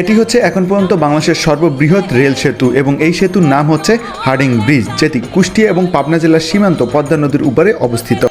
এটি হচ্ছে এখন পর্যন্ত বাংলাদেশের সর্ববৃহৎ রেল সেতু এবং এই সেতুর নাম হচ্ছে হার্ডিং ব্রিজ, যেটি কুষ্টিয়া এবং পাবনা জেলার সীমান্ত পদ্মা নদীর উপরে অবস্থিত।